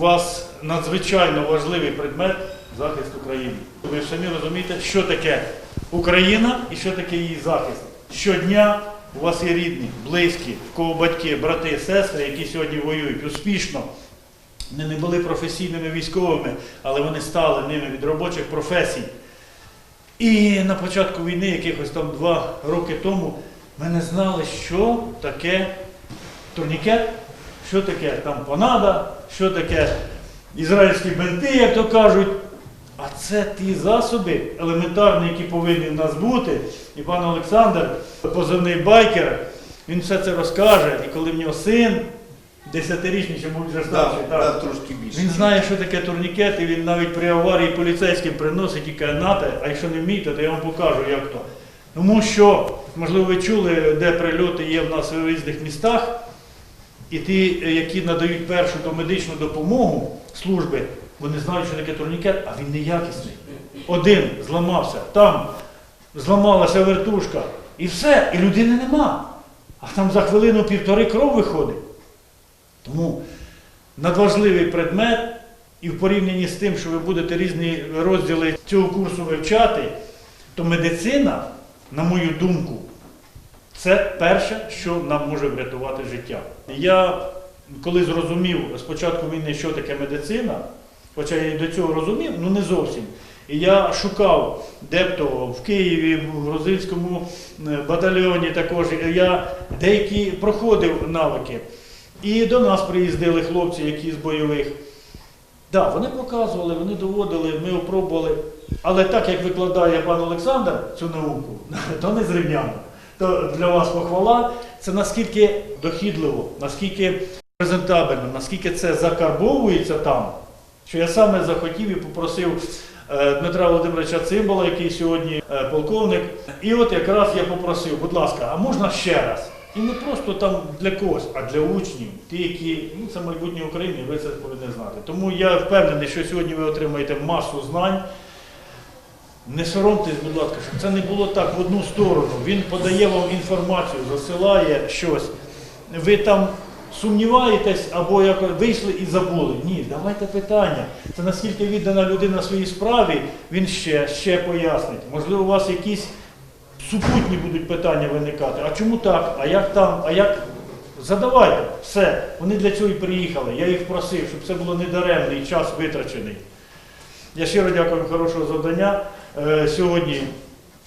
вас надзвичайно важливий предмет захист України. Ви самі розумієте, що таке Україна і що таке її захист. Щодня у вас є рідні, близькі, в кого батьки, брати, сестри, які сьогодні воюють успішно. Вони не були професійними військовими, але вони стали ними від робочих професій. І на початку війни, якихось там два роки тому, ми не знали, що таке турнікет, що таке там панада, що таке ізраїльські бенти, як то кажуть. А це ті засоби елементарні, які повинні в нас бути. І пан Олександр, позивний байкер, він все це розкаже. І коли в нього син, десятирічний, чи був вже старший, Да, так, да, він знає, що таке турнікет, і він навіть при аварії поліцейським приносить і каже, нате, а якщо не вмієте, то я вам покажу, як то. Тому що, можливо, ви чули, де прильоти є в нас в різних містах, і ті, е, які надають першу то медичну допомогу служби, вони знають, що таке турнікет, а він неякісний. Один зламався, там зламалася вертушка, і все, і людини нема. А там за хвилину-півтори кров виходить. Тому надважливий предмет, і в порівнянні з тим, що ви будете різні розділи цього курсу вивчати, то медицина, на мою думку, це перше, що нам може врятувати життя. Я коли зрозумів з початку війни, що таке медицина, хоча я і до цього розумів, ну не зовсім. І я шукав, де в Києві, в грузинському е, батальйоні також. Я деякі проходив навики. І до нас приїздили хлопці, які з бойових. Так, вони показували, вони доводили, ми опробували. Але так як викладає пан Олександр цю науку, то не зрівняно. То для вас похвала, це наскільки дохідливо, наскільки презентабельно, наскільки це закарбовується там, що я саме захотів і попросив е, Дмитра Володимировича Цимбала, який сьогодні е, полковник. І от якраз я попросив, будь ласка, а можна ще раз? І не просто там для когось, а для учнів, ті, які ну, це майбутнє України, ви це повинні знати. Тому я впевнений, що сьогодні ви отримаєте масу знань. Не соромтесь, будь ласка, щоб це не було так в одну сторону. Він подає вам інформацію, засилає щось. Ви там сумніваєтесь або як вийшли і забули. Ні, давайте питання. Це наскільки віддана людина своїй справі, він ще, ще пояснить. Можливо, у вас якісь супутні будуть питання виникати. А чому так? А як там? А як? Задавайте все. Вони для цього і приїхали. Я їх просив, щоб це було недаремний час витрачений. Я щиро дякую хорошого завдання. Е, сьогодні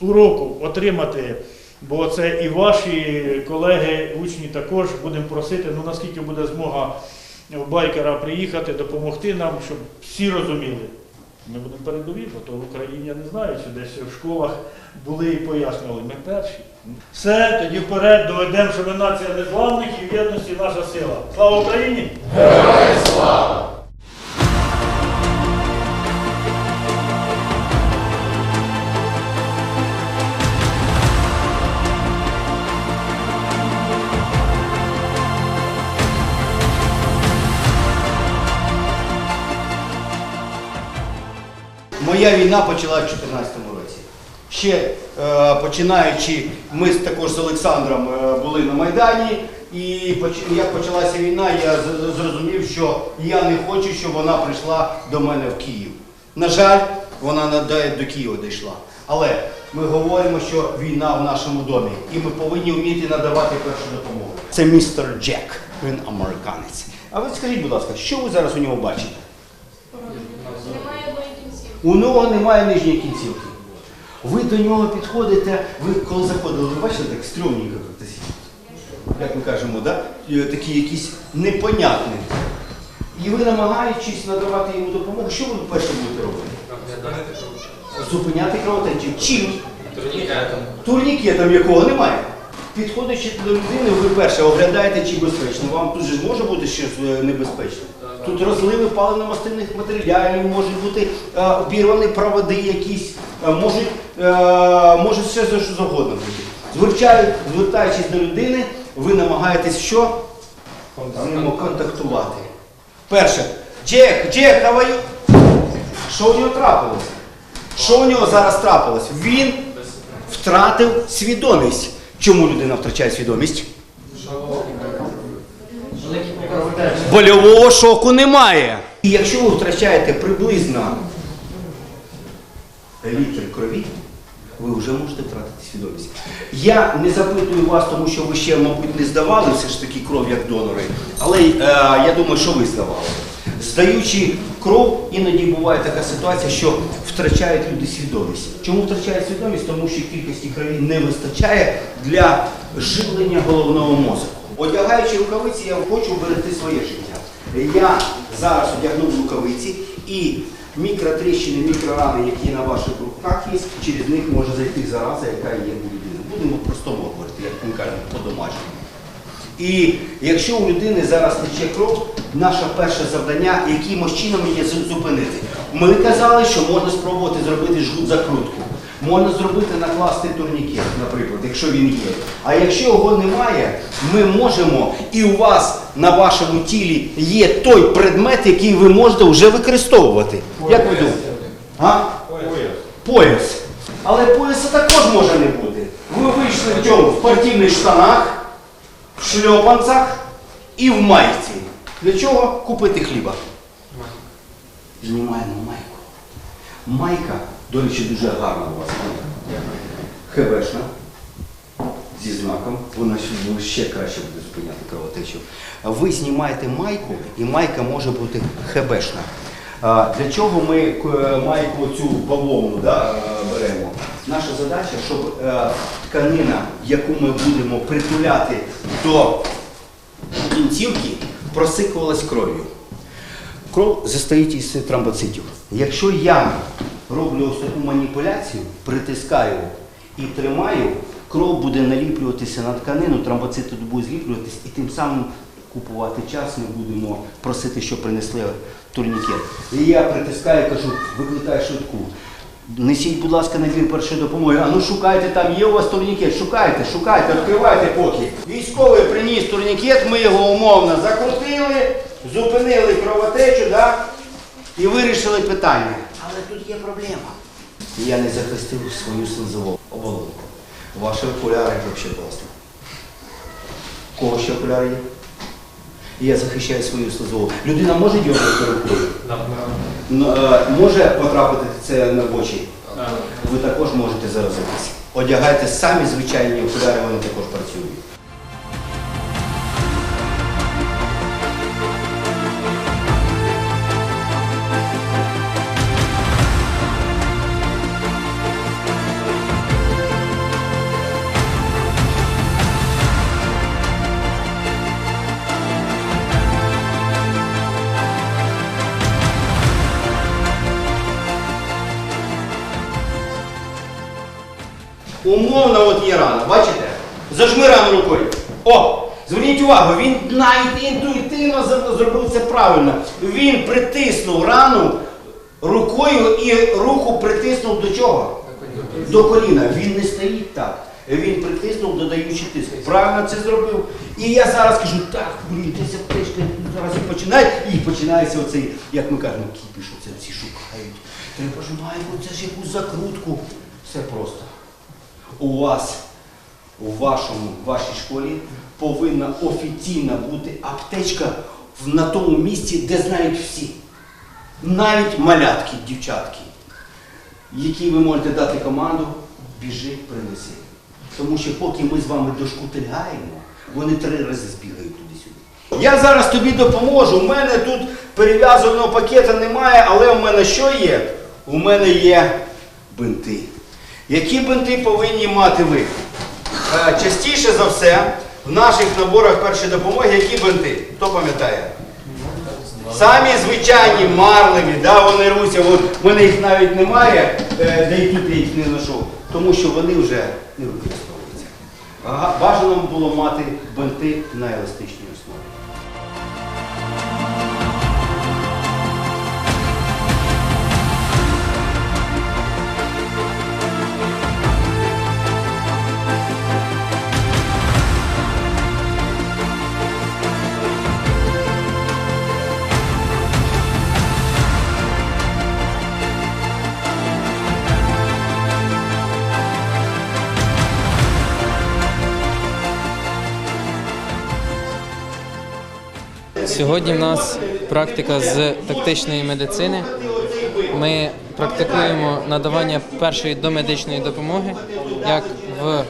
уроку отримати, бо це і ваші колеги, учні також будемо просити, ну наскільки буде змога байкера приїхати, допомогти нам, щоб всі розуміли. Ми будемо передові, бо то в Україні я не знаю, чи десь в школах були і пояснювали. Ми перші. Все, тоді вперед доведемо, що ми нація незламних і в єдності наша сила. Слава Україні! Моя війна почалася в 2014 році. Ще е, починаючи, ми також з Олександром е, були на Майдані, і як почалася війна, я зрозумів, що я не хочу, щоб вона прийшла до мене в Київ. На жаль, вона до Києва дійшла. Але ми говоримо, що війна в нашому домі, і ми повинні вміти надавати першу допомогу. Це містер Джек, він американець. А ви скажіть, будь ласка, що ви зараз у нього бачите? У нього немає нижньої кінцівки. Ви до нього підходите, ви коли заходили, ви бачите так стрьомненько як ми кажемо, да? Такі якісь непонятні. І ви намагаючись надавати йому допомогу, що ви перше будете робити? Зупиняти кровотечу. Чим? Турнікетом якого немає. Підходячи до людини, ви перше оглядаєте, чи безпечно. Вам тут же може бути щось е, небезпечне. Тут розливи паливно-мастильних матеріалів, можуть бути е, обірвані проводи якісь, е, можуть, е, може все за що завгодно бути. Звертаю- звертаючись до людини, ви намагаєтесь що? З ним контактувати. Перше. Джек, Джек, you? Що у нього трапилося? Що у нього зараз трапилось? Він втратив свідомість. Чому людина втрачає свідомість? Больового шоку немає. І якщо ви втрачаєте приблизно літр крові, ви вже можете втратити свідомість. Я не запитую вас, тому що ви ще, мабуть, не здавали все ж таки кров як донори, але е, я думаю, що ви здавали. Здаючи кров, іноді буває така ситуація, що втрачають люди свідомість. Чому втрачають свідомість? Тому що кількості крові не вистачає для живлення головного мозку. Одягаючи рукавиці, я хочу берегти своє життя. Я зараз одягнув рукавиці і мікротріщини, мікрорани, які на ваших руках є, через них може зайти зараза, яка є у людини. Будемо простому говорити, як ми кажемо, по-домашньому. І якщо у людини зараз тече кров, наше перше завдання якимось чином її зупинити. Ми казали, що можна спробувати зробити жгут закрутку. Можна зробити накласти турнікет, наприклад, якщо він є. А якщо його немає, ми можемо, і у вас на вашому тілі є той предмет, який ви можете вже використовувати. Як ви думаєте? А? Пояс. Але пояса також може не бути. Ви вийшли в чому? В спортивних штанах, в шльопанцях і в майці. Для чого? Купити хліба. Знімаємо майку. Майка, до речі, дуже гарна у вас майка. Хебешна. Зі знаком, вона ще- ще краще буде зупиняти кровотечу. Ви знімаєте майку, і майка може бути хебешна. Для чого ми е, майку цю бавовну да, е, беремо? Наша задача, щоб е, тканина, яку ми будемо притуляти до кінцівки, просикувалась кров'ю. Кров застоїть із тромбоцитів. Якщо я роблю ось таку маніпуляцію, притискаю і тримаю, кров буде наліплюватися на тканину, тромбоцити будуть зліплюватися і тим самим купувати час ми будемо просити, щоб принесли турнікет. І я притискаю, кажу, викликай швидку. Несіть, будь ласка, на набір першої допомоги. А ну шукайте, там є у вас турнікет, шукайте, шукайте, відкривайте поки. Військовий приніс турнікет, ми його умовно закрутили, зупинили кровотечу, да? і вирішили питання. Але тут є проблема. Я не захистив свою слизову оболонку. Ваші окуляри взагалі класно. У Кого ще окуляри є? І я захищаю свою слизову. Людина може дьорнути рукою? Ну, е, може потрапити це на очі? Ви також можете заразитися. Одягайте самі звичайні окуляри, вони також працюють. Умовно от є рана, бачите? Зажми рану рукою. О! Зверніть увагу, він навіть інтуїтивно зробив це правильно. Він притиснув рану рукою і руку притиснув до чого? До коліна. Він не стоїть так. Він притиснув, додаючи тиск. Правильно це зробив. І я зараз кажу, так, блін, десь аптечка зараз і починає. І починається оцей, як ми кажемо, кіпіш, оце всі шукають. Треба ж маємо це ж якусь закрутку. Все просто. У вас, у вашому, в вашій школі повинна офіційна бути аптечка на тому місці, де знають всі. Навіть малятки, дівчатки, які ви можете дати команду, біжи, принеси. Тому що поки ми з вами дошкутильгаємо, вони три рази збігають туди-сюди. Я зараз тобі допоможу. У мене тут перев'язаного пакета немає, але у мене що є? У мене є бинти. Які бинти повинні мати ви? Е, Частіше за все в наших наборах першої допомоги які бинти? Хто пам'ятає? Самі звичайні марливі, да, вони руся, в мене їх навіть немає, е, де і тут я їх не знайшов, тому що вони вже не використовуються. Бажано було мати бинти на еластичній Сьогодні в нас практика з тактичної медицини. Ми практикуємо надавання першої домедичної допомоги як в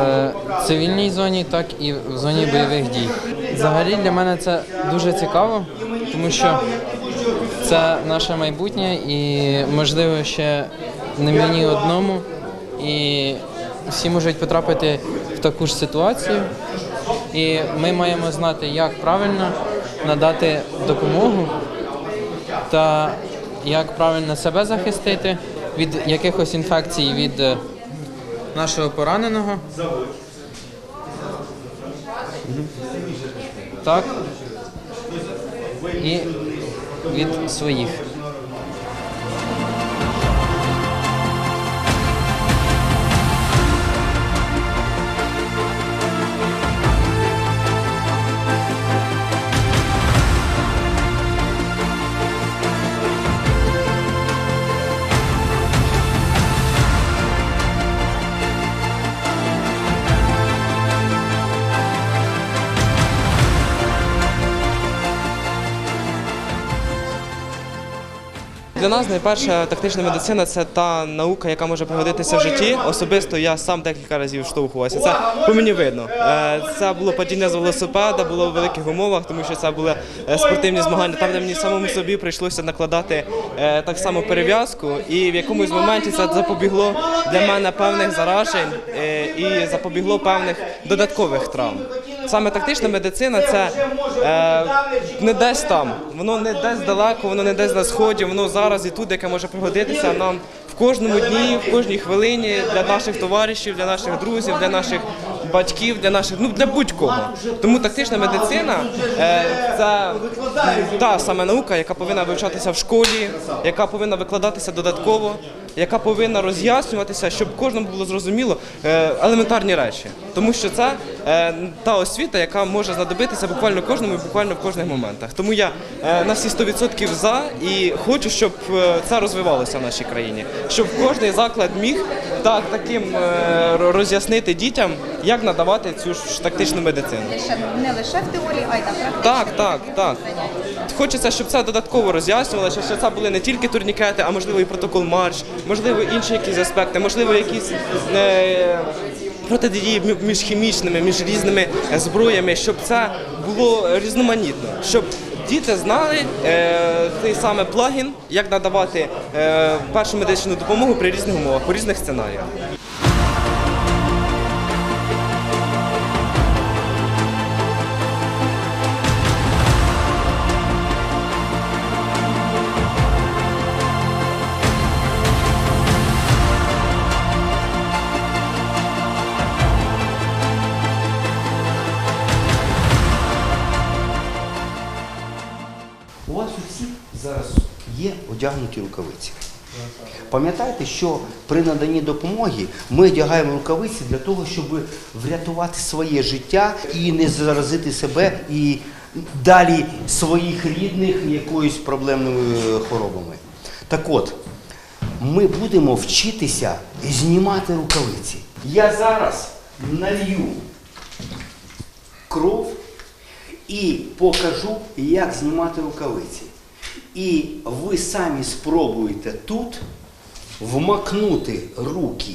е, цивільній зоні, так і в зоні бойових дій. Взагалі для мене це дуже цікаво, тому що це наше майбутнє і можливо ще не мені одному. І всі можуть потрапити в таку ж ситуацію. І ми маємо знати, як правильно надати допомогу та як правильно себе захистити від якихось інфекцій від е, нашого пораненого. Так. І від своїх. Для нас найперша тактична медицина це та наука, яка може пригодитися в житті. Особисто я сам декілька разів штовхувався. Це по мені видно. Е, Це було падіння з велосипеда, було в великих умовах, тому що це були е, спортивні змагання, там, де мені самому собі прийшлося накладати е, так само перев'язку. І в якомусь моменті це запобігло для мене певних заражень і запобігло певних додаткових травм. Саме тактична медицина це е, не десь там, воно не десь далеко, воно не десь на сході, воно зараз і тут, яке може пригодитися нам в кожному дні, в кожній хвилині для наших товаришів, для наших друзів, для наших батьків, для наших ну для будь-кого. Тому тактична медицина е, це та саме наука, яка повинна вивчатися в школі, яка повинна викладатися додатково, яка повинна роз'яснюватися, щоб кожному було зрозуміло е, елементарні речі. Тому що це е, та освіта, яка може знадобитися буквально кожному і буквально в кожних моментах. Тому я е, на всі 100% за і хочу, щоб це розвивалося в нашій країні, щоб кожний заклад міг так таким роз'яснити дітям, як надавати цю ж тактичну медицину. Не лише в теорії, а й на практиці. Так, так, так. Хочеться, щоб це додатково роз'яснювалося, що це були не тільки турнікети, а можливо і протокол марш, можливо, інші якісь аспекти, можливо, якісь е, протидії мі- між хімічними, між різними е, зброями, щоб це було різноманітно, щоб діти знали е, цей саме плагін, як надавати е, першу медичну допомогу при різних умовах, у різних сценаріях. Є одягнуті рукавиці. Пам'ятайте, що при наданні допомоги ми одягаємо рукавиці для того, щоб врятувати своє життя і не заразити себе і далі своїх рідних якоюсь проблемними е, хворобами. Так от, ми будемо вчитися знімати рукавиці. Я зараз налью кров і покажу, як знімати рукавиці. І ви самі спробуєте тут вмакнути руки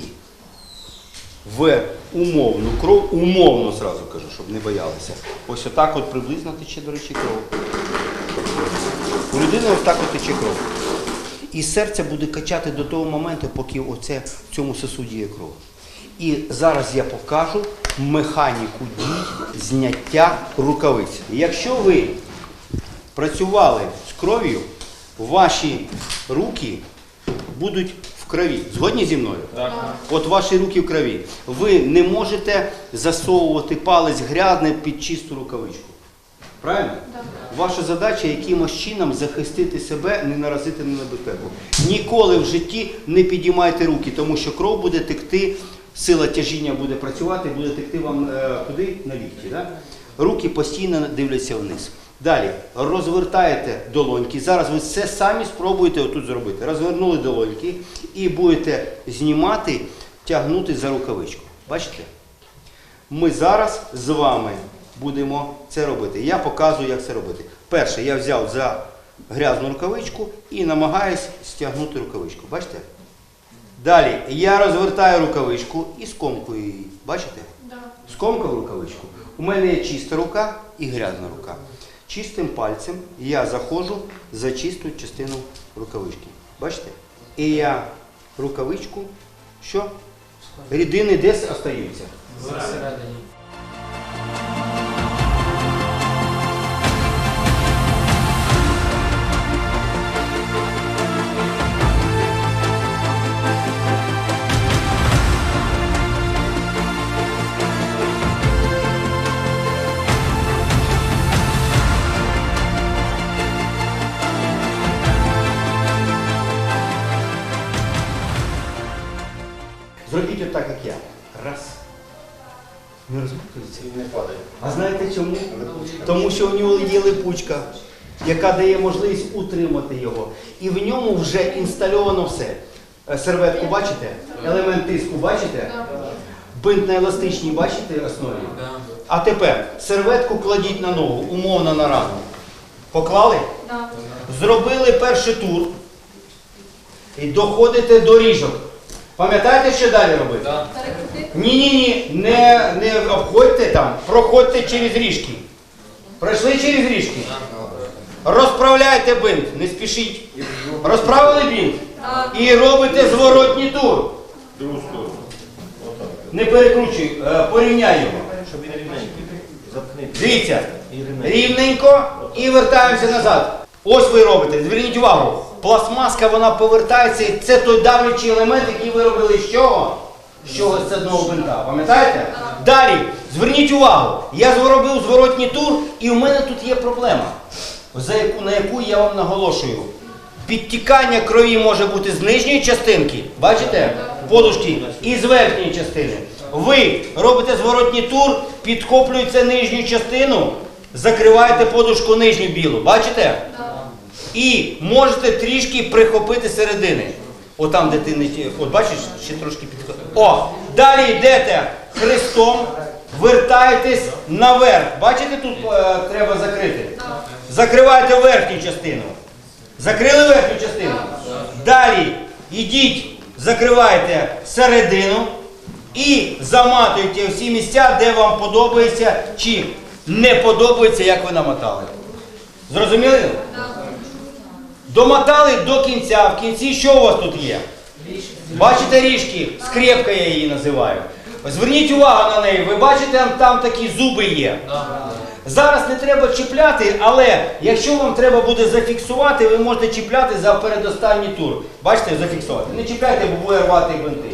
в умовну кров, умовно зразу кажу, щоб не боялися. Ось отак от приблизно тече, до речі, кров. У людини ось так от тече кров. І серце буде качати до того моменту, поки оце в цьому сосуді є кров. І зараз я покажу механіку дій зняття рукавиць. Якщо ви працювали з кров'ю, ваші руки будуть в крові. Згодні зі мною? Так. От ваші руки в крові. Ви не можете засовувати палець грязне під чисту рукавичку. Правильно? Ваша задача якимось чином захистити себе, не наразити на небезпеку. Ніколи в житті не підіймайте руки, тому що кров буде текти, сила тяжіння буде працювати, буде текти вам е, куди? На лікті. Да? Руки постійно дивляться вниз. Далі розвертаєте долоньки. Зараз ви все самі спробуєте отут зробити. Розвернули долоньки і будете знімати, тягнути за рукавичку. Бачите? Ми зараз з вами будемо це робити. Я показую, як це робити. Перше, я взяв за грязну рукавичку і намагаюсь стягнути рукавичку. Бачите? Далі я розвертаю рукавичку і скомкую її. Бачите? Да. Скомкав рукавичку. У мене є чиста рука і грязна рука. Чистим пальцем я заходжу за чисту частину рукавички. Бачите? І я рукавичку, що? Рідини десь остаються. Всередині. Є липучка, яка дає можливість утримати його. І в ньому вже інстальовано все. Е, Серветку бачите? Елемент тиску бачите? Бинт на еластичній бачите основі? А тепер серветку кладіть на ногу, умовно на рану. Поклали? Зробили перший тур і доходите до ріжок. Пам'ятаєте, що далі робити? Ні-ні-ні, не, не обходьте там, проходьте через ріжки. Пройшли через ріжки. Розправляйте бинт, не спішіть. Розправили бинт і робите зворотній тур. Не перекручуй, е, порівняй його. Дивіться, рівненько і вертаємося назад. Ось ви робите, зверніть увагу. Пластмаска вона повертається, і це той давлячий елемент, який ви робили з чого? З чогось з одного бинта. Пам'ятаєте? Далі, зверніть увагу, я зробив зворотній тур, і у мене тут є проблема, за яку, на яку я вам наголошую. Підтікання крові може бути з нижньої частинки, бачите, подушки, і з верхньої частини. Ви робите зворотній тур, підхоплюєте нижню частину, закриваєте подушку нижню білу, бачите? І можете трішки прихопити середини. Отам, де ти не от бачиш, ще трошки підходить. О, далі йдете хрестом, вертаєтесь наверх. Бачите, тут е, треба закрити. Закриваєте верхню частину. Закрили верхню частину. Далі йдіть, закриваєте середину і заматуєте всі місця, де вам подобається чи не подобається, як ви намотали. Зрозуміли? Домотали до кінця. В кінці що у вас тут є? Бачите ріжки? Скрепка я її називаю. Зверніть увагу на неї. Ви бачите, там, там такі зуби є. Зараз не треба чіпляти, але якщо вам треба буде зафіксувати, ви можете чіпляти за передостанній тур. Бачите, зафіксувати. Не чіпляйте, бо буде рвати гвинти.